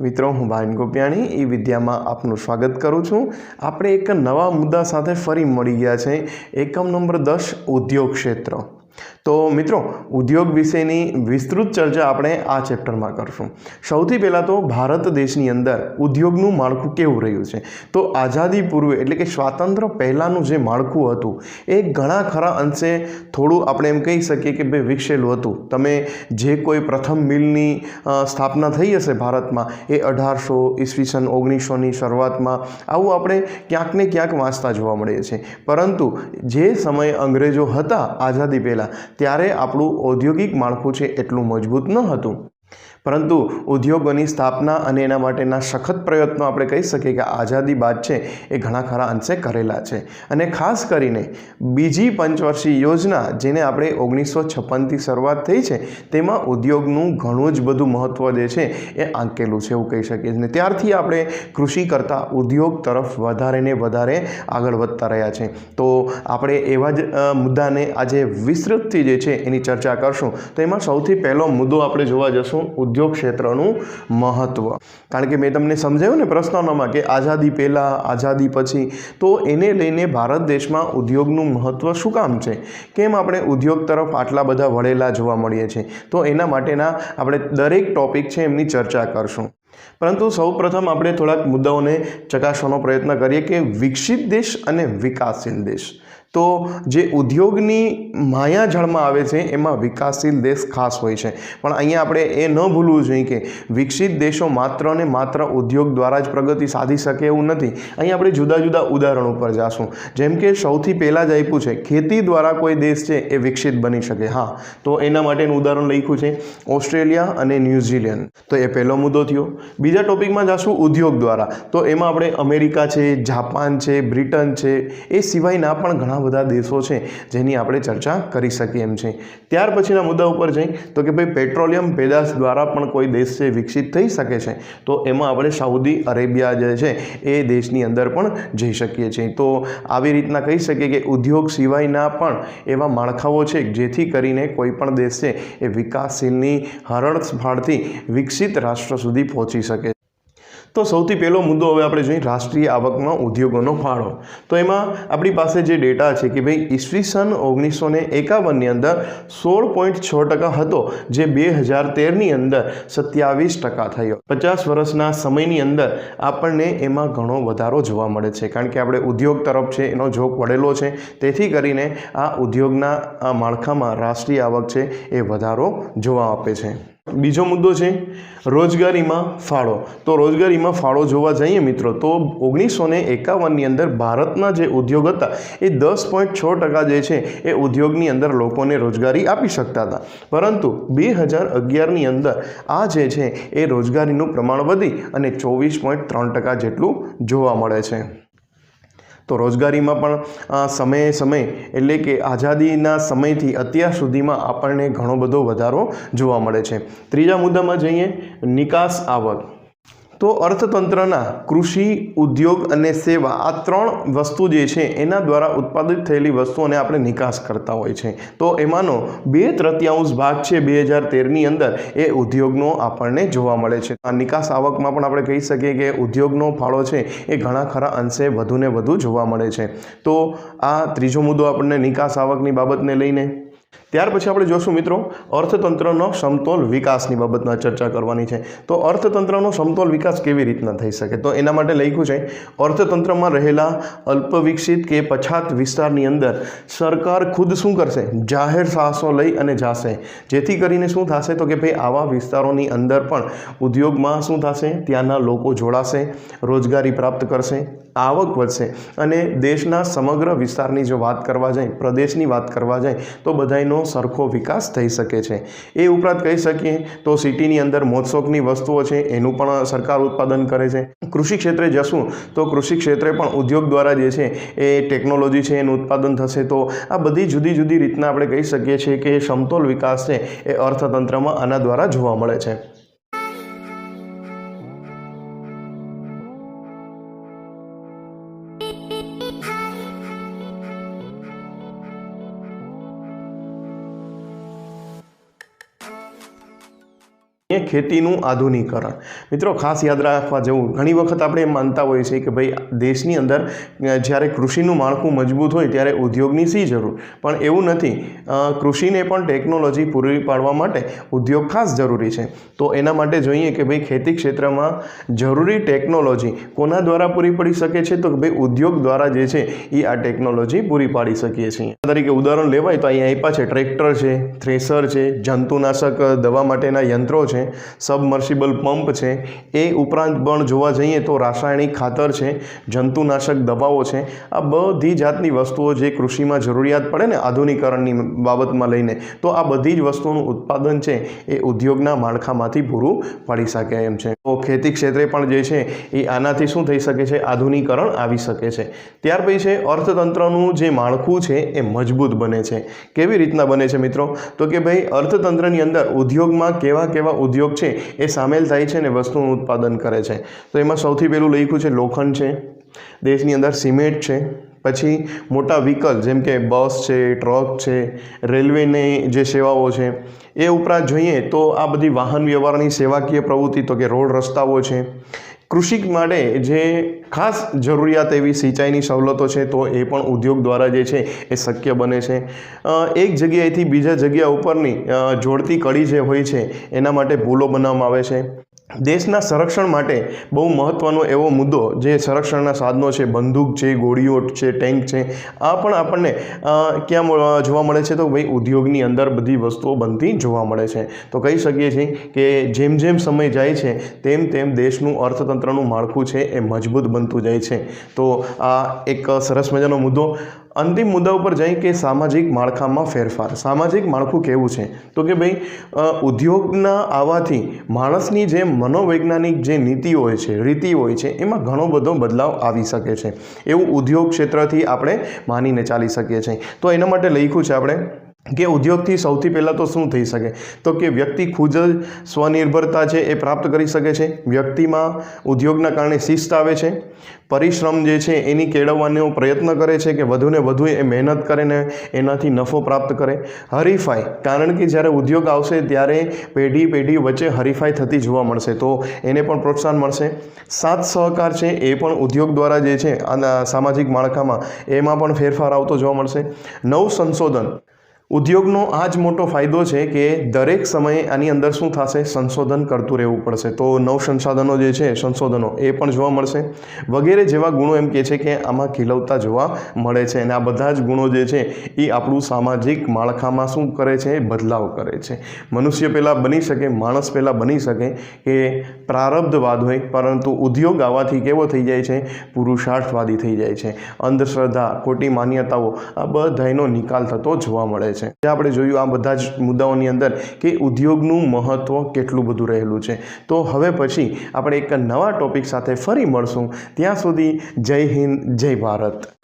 મિત્રો, હું ભાઈન ગોપિયાણી એ વિદ્યામાં આપનું સ્વાગત કરું છું. આપણે એક નવા મુદ્દા સાથે ફરી મળી ગયા છે. એકમ નંબર દસ, ઉદ્યોગ ક્ષેત્ર. તો મિત્રો, ઉદ્યોગ વિશેની વિસ્તૃત ચર્ચા આપણે આ ચેપ્ટરમાં કરશું. સૌથી પહેલાં તો ભારત દેશની અંદર ઉદ્યોગનું માળખું કેવું રહ્યું છે? તો આઝાદી પૂર્વે, એટલે કે સ્વાતંત્ર્ય પહેલાંનું જે માળખું હતું, એ ઘણા ખરા અંશે થોડું આપણે એમ કહી શકીએ કે ભાઈ વિકસેલું હતું. તમે જે કોઈ પ્રથમ મિલની સ્થાપના થઈ હશે ભારતમાં, એ અઢારસો ઈસવીસન, ઓગણીસોની શરૂઆતમાં, આવું આપણે ક્યાંક ને ક્યાંક વાંચતા જોવા મળીએ છીએ પરંતુ જે સમયે અંગ્રેજો હતા આઝાદી પહેલાં ત્યારે આપણું ઔદ્યોગિક માળખું છે એટલું મજબૂત ન હતું. પરંતુ ઉદ્યોગોની સ્થાપના અને એના માટેના સખત પ્રયત્નો આપણે કહી શકીએ કે આઝાદી બાદ છે એ ઘણા ખરા અંશે કરેલા છે. અને ખાસ કરીને બીજી પંચવર્ષીય યોજના જેને આપણે ઓગણીસો છપ્પનથી શરૂઆત થઈ છે, તેમાં ઉદ્યોગનું ઘણું જ બધું મહત્ત્વ જે છે એ આંકેલું છે એવું કહી શકીએ છીએ. ત્યારથી આપણે કૃષિ કરતાં ઉદ્યોગ તરફ વધારે ને વધારે આગળ વધતા રહ્યા છે. તો આપણે એવા જ મુદ્દાને આજે વિસ્તૃતથી જે છે એની ચર્ચા કરશું. તો એમાં સૌથી પહેલો મુદ્દો આપણે જોવા જશું ઉદ્યોગ ક્ષેત્રનું મહત્ત્વ કારણ કે મેં તમને સમજાવ્યું ને પ્રશ્નોનામાં કે આઝાદી પહેલાં, આઝાદી પછી, તો એને લઈને ભારત દેશમાં ઉદ્યોગનું મહત્ત્વ શું કામ છે? કેમ આપણે ઉદ્યોગ તરફ આટલા બધા વળેલા જોવા મળીએ છીએ? તો એના માટેના આપણે દરેક ટોપિક છે એમની ચર્ચા કરશું. પરંતુ સૌ પ્રથમ આપણે થોડાક મુદ્દાઓને ચકાસવાનો પ્રયત્ન કરીએ કે વિકસિત દેશ અને વિકાસશીલ દેશ. તો જે ઉદ્યોગની માયાજળમાં આવે છે, એમાં વિકાસશીલ દેશ ખાસ હોય છે. પણ અહીંયા આપણે એ ન ભૂલવું જોઈએ કે વિકસિત દેશો માત્ર ને માત્ર ઉદ્યોગ દ્વારા જ પ્રગતિ સાધી શકે એવું નથી. અહીં આપણે જુદા જુદા ઉદાહરણો ઉપર જાશું. જેમ કે સૌથી પહેલાં જ આપ્યું છે, ખેતી દ્વારા કોઈ દેશ છે એ વિકસિત બની શકે. હા, તો એના માટેનું ઉદાહરણ લખ્યું છે, ઓસ્ટ્રેલિયા અને ન્યૂઝીલેન્ડ. તો એ પહેલો મુદ્દો થયો. બીજા ટોપિકમાં જાશું ઉદ્યોગ દ્વારા. તો એમાં આપણે અમેરિકા છે, જાપાન છે, બ્રિટન છે, એ સિવાયના પણ ઘણા બધા દેશો છે જેની આપણે ચર્ચા કરી શકીએ એમ છે. ત્યાર પછીના મુદ્દા ઉપર જઈ તો કે ભાઈ પેટ્રોલિયમ પેદાશ દ્વારા પણ કોઈ દેશ છે વિકસિત થઈ શકે છે? તો એમાં આપણે સાઉદી અરેબિયા જે છે એ દેશની અંદર પણ જઈ શકીએ છીએ. તો આવી રીતના કહી શકીએ કે ઉદ્યોગ સિવાયના પણ એવા માળખાઓ છે જેથી કરીને કોઈ પણ દેશ છે એ વિકાસશીલની હરણફાળથી વિકસિત રાષ્ટ્ર સુધી પહોંચી શકે તો સૌથી પહેલો મુદ્દો હવે આપણે જોઈએ રાષ્ટ્રીય આવકમાં ઉદ્યોગોનો ફાળો. તો એમાં આપણી પાસે જે ડેટા છે કે ભાઈ ઈસવીસન ઓગણીસો ને એકાવનની અંદર સોળ પોઈન્ટ છ ટકા હતો, જે બે હજાર તેરની અંદર સત્યાવીસ ટકા થયો. પચાસ વર્ષના સમયની અંદર આપણને એમાં ઘણો વધારો જોવા મળે છે, કારણ કે આપણે ઉદ્યોગ તરફ છે, એનો જોગ પડેલો છે. તેથી કરીને આ ઉદ્યોગના, આ માળખામાં રાષ્ટ્રીય આવક છે એ વધારો જોવા આપે છે. બીજો મુદ્દો છે, રોજગારીમાં ફાળો. તો રોજગારીમાં ફાળો જોવા જઈએ મિત્રો, તો ઓગણીસો ને એકાવનની અંદર ભારતના જે ઉદ્યોગ હતા, એ દસ પોઈન્ટ છ ટકા જે છે, એ ઉદ્યોગની અંદર લોકોને રોજગારી આપી શકતા હતા. પરંતુ બે હજાર અગિયારની અંદર આ જે છે, એ રોજગારીનું પ્રમાણ વધી અને ચોવીસ પોઈન્ટ ત્રણ ટકા જેટલું જોવા મળે છે. તો રોજગારીમાં પણ સમયે સમય એટલે કે આઝાદીના સમયથી અત્યાર સુધીમાં આપણને ઘણો બધો વધારો જોવા મળે છે. ત્રીજા મુદ્દામાં જઈએ, નિકાસ આવક. તો અર્થતંત્રના કૃષિ, ઉદ્યોગ અને સેવા આ ત્રણ વસ્તુ જે છે એના દ્વારા ઉત્પાદિત થયેલી વસ્તુઓને આપણે નિકાસ કરતા હોય છે. તો એમાંનો બે તૃતીયાંશ ભાગ છે બે હજાર તેરની અંદર એ ઉદ્યોગનો આપણને જોવા મળે છે. આ નિકાસ આવકમાં પણ આપણે કહી શકીએ કે ઉદ્યોગનો ફાળો છે એ ઘણા ખરા અંશે વધુને વધુ જોવા મળે છે. તો આ ત્રીજો મુદ્દો આપણને નિકાસ આવકની બાબતને લઈને. ત્યાર પછી આપણે જોશું મિત્રો અર્થતંત્રનો સમતોલ વિકાસની બાબતમાં ચર્ચા કરવાની છે. તો અર્થતંત્રનો સમતોલ વિકાસ કેવી રીતના થઈ શકે? તો એના માટે લખ્યું છે, અર્થતંત્રમાં રહેલા અલ્પ વિકસિત કે પછાત વિસ્તારની અંદર સરકાર ખુદ શું કરશે? જાહેર સાહસો લઈ અને જાશે. જેથી કરીને શું થશે? તો કે ભાઈ આવા વિસ્તારોની અંદર પણ ઉદ્યોગમાં શું થશે? ત્યાંના લોકો જોડાશે, રોજગારી પ્રાપ્ત કરશે, આવક વધશે અને દેશના સમગ્ર વિસ્તારની જો વાત કરવા જાય, પ્રદેશની વાત કરવા જાય, તો બધાયનો સરખો વિકાસ થઈ શકે છે. એ ઉપરાંત કહી શકીએ તો સિટીની અંદર મોજશોખની વસ્તુઓ છે, એનું પણ સરકાર ઉત્પાદન કરે છે. કૃષિ ક્ષેત્રે જશું તો કૃષિ ક્ષેત્રે પણ ઉદ્યોગ દ્વારા જે છે, એ ટેકનોલોજી છે, એનું ઉત્પાદન થશે. તો આ બધી જુદી જુદી રીતના આપણે કહી શકીએ છીએ કે સમતોલ વિકાસ છે, એ અર્થતંત્રમાં આના દ્વારા જોવા મળે છે. ખેતીનું આધુનિકરણ. મિત્રો, ખાસ યાદ રાખવા જેવું ઘણી વખત આપણે એમ માનતા હોઈએ છીએ કે ભાઈ, દેશની અંદર જ્યારે કૃષિનું માળખું મજબૂત હોય ત્યારે ઉદ્યોગની શી જરૂર. પણ એવું નથી. કૃષિને પણ ટેકનોલોજી પૂરી પાડવા માટે ઉદ્યોગ ખાસ જરૂરી છે. તો એના માટે જોઈએ કે ભાઈ, ખેતી ક્ષેત્રમાં જરૂરી ટેકનોલોજી કોના દ્વારા પૂરી પડી શકે છે? તો ભાઈ, ઉદ્યોગ દ્વારા જે છે એ આ ટેકનોલોજી પૂરી પાડી શકીએ છીએ. તરીકે ઉદાહરણ લેવાય તો અહીંયા આપ્યા છે, ટ્રેક્ટર છે, થ્રેસર છે, જંતુનાશક દવા માટેના યંત્રો છે. સબમર્સિબલ પંપ છે, એ ઉપરાંત પણ જોવા જઈએ તો રાસાયણિક ખાતર છે, જંતુનાશક દવાઓ છે, આ બધી જાતની વસ્તુઓ જે કૃષિમાં જરૂરિયાત પડે ને આધુનિકરણની બાબતમાં લઈને, તો આ બધી જ વસ્તુઓનું ઉત્પાદન છે, એ ઉદ્યોગના માળખામાંથી પૂરું પાડી શકે એમ છે. તો ખેતી ક્ષેત્રે પણ જે છે, એ આનાથી શું થઈ શકે છે, આધુનિકરણ આવી શકે છે. ત્યાર પછી છે, અર્થતંત્રનું જે માળખું છે, એ મજબૂત બને છે. કેવી રીતના બને છે મિત્રો? તો કે ભાઈ, અર્થતંત્રની અંદર ઉદ્યોગમાં કેવા કેવા ઉદ્યોગ છે, એ સામેલ થાય છે ને વસ્તુનું ઉત્પાદન કરે છે. તો એમાં સૌથી પહેલું લખ્યું છે, લોખંડ છે, દેશની અંદર સિમેન્ટ છે, પછી મોટા વ્હીકલ જેમ કે બસ છે, ટ્રક છે, રેલવેની જે સેવાઓ છે, એ ઉપરાંત જોઈએ તો આ બધી વાહન વ્યવહારની સેવાકીય પ્રવૃત્તિ, તો કે રોડ રસ્તાઓ છે કૃષિ માટે જે ખાસ જરૂરિયાત એવી સિંચાઈની સવલતો છે, તો એ પણ ઉદ્યોગ દ્વારા જે છે એ શક્ય બને છે. એક જગ્યાએથી બીજા જગ્યા ઉપરની જોડતી કડી જે હોય છે, એના માટે પુલો બનાવવામાં આવે છે. દેશના સંરક્ષણ માટે બહુ મહત્ત્વનો એવો મુદ્દો જે સંરક્ષણના સાધનો છે, બંદૂક છે ગોળીઓ છે, ટેન્ક છે, આ પણ આપણને ક્યાં જોવા મળે છે તો ભાઈ ઉદ્યોગની અંદર બધી વસ્તુઓ બનતી જોવા મળે છે. તો કહી શકીએ છીએ કે જેમ જેમ સમય જાય છે, તેમ તેમ દેશનું અર્થતંત્રનું માળખું છે એ મજબૂત બનતું જાય છે. તો આ એક સરસ મજાનો મુદ્દો. અંતિમ મુદ્દા ઉપર જઈ કે સામાજિક માળખામાં ફેરફાર. સામાજિક માળખું કેવું છે? તો કે ભાઈ ઉદ્યોગના આવવાથી માણસની જે મનોવૈજ્ઞાનિક જે નીતિ હોય છે, રીતિ હોય છે, એમાં ઘણો બધો બદલાવ આવી શકે છે. એવું ઉદ્યોગ ક્ષેત્રથી આપણે માનીને ચાલી શકીએ છીએ. તો એના માટે લખ્યું છે આપણે કે ઉદ્યોગથી સૌથી પહેલાં તો શું થઈ શકે? તો કે વ્યક્તિ ખુદ જ સ્વનિર્ભરતા છે એ પ્રાપ્ત કરી શકે છે. વ્યક્તિમાં ઉદ્યોગના કારણે શિસ્ત આવે છે. પરિશ્રમ જે છે એની કેળવવાનો પ્રયત્ન કરે છે કે વધુને વધુ એ મહેનત કરે ને એનાથી નફો પ્રાપ્ત કરે. હરીફાઈ, કારણ કે જ્યારે ઉદ્યોગ આવશે ત્યારે પેઢી પેઢી વચ્ચે હરીફાઈ થતી જોવા મળશે, તો એને પણ પ્રોત્સાહન મળશે. સાથ સહકાર છે એ પણ ઉદ્યોગ દ્વારા જે છે સામાજિક માળખામાં એમાં પણ ફેરફાર આવતો જોવા મળશે. નવ સંશોધન ઉદ્યોગનો આ જ મોટો ફાયદો છે કે દરેક સમયે આની અંદર શું થશે? સંશોધન કરતું રહેવું પડશે. તો નવ સંસાધનો જે છે, સંશોધનો, એ પણ જોવા મળશે. વગેરે જેવા ગુણો એમ કહે છે કે આમાં ખીલવતા જોવા મળે છે. અને આ બધા જ ગુણો જે છે, એ આપણું સામાજિક માળખામાં શું કરે છે? બદલાવ કરે છે. મનુષ્ય પહેલાં બની શકે, માણસ પહેલાં બની શકે કે પ્રારબ્ધવાદ હોય, પરંતુ ઉદ્યોગ આવવાથી કેવો થઈ જાય છે? પુરુષાર્થવાદી થઈ જાય છે. અંધશ્રદ્ધા, ખોટી માન્યતાઓ, આ બધાનો નિકાલ થતો જોવા મળે છે. જે આપણે જોયું આ બધા જ મુદ્દાઓની અંદર કે ઉદ્યોગનું મહત્ત્વ કેટલું બધું રહેલું છે. તો હવે પછી આપણે એક નવા ટોપિક સાથે ફરી મળશું. ત્યાં સુધી જય હિન્દ, જય ભારત.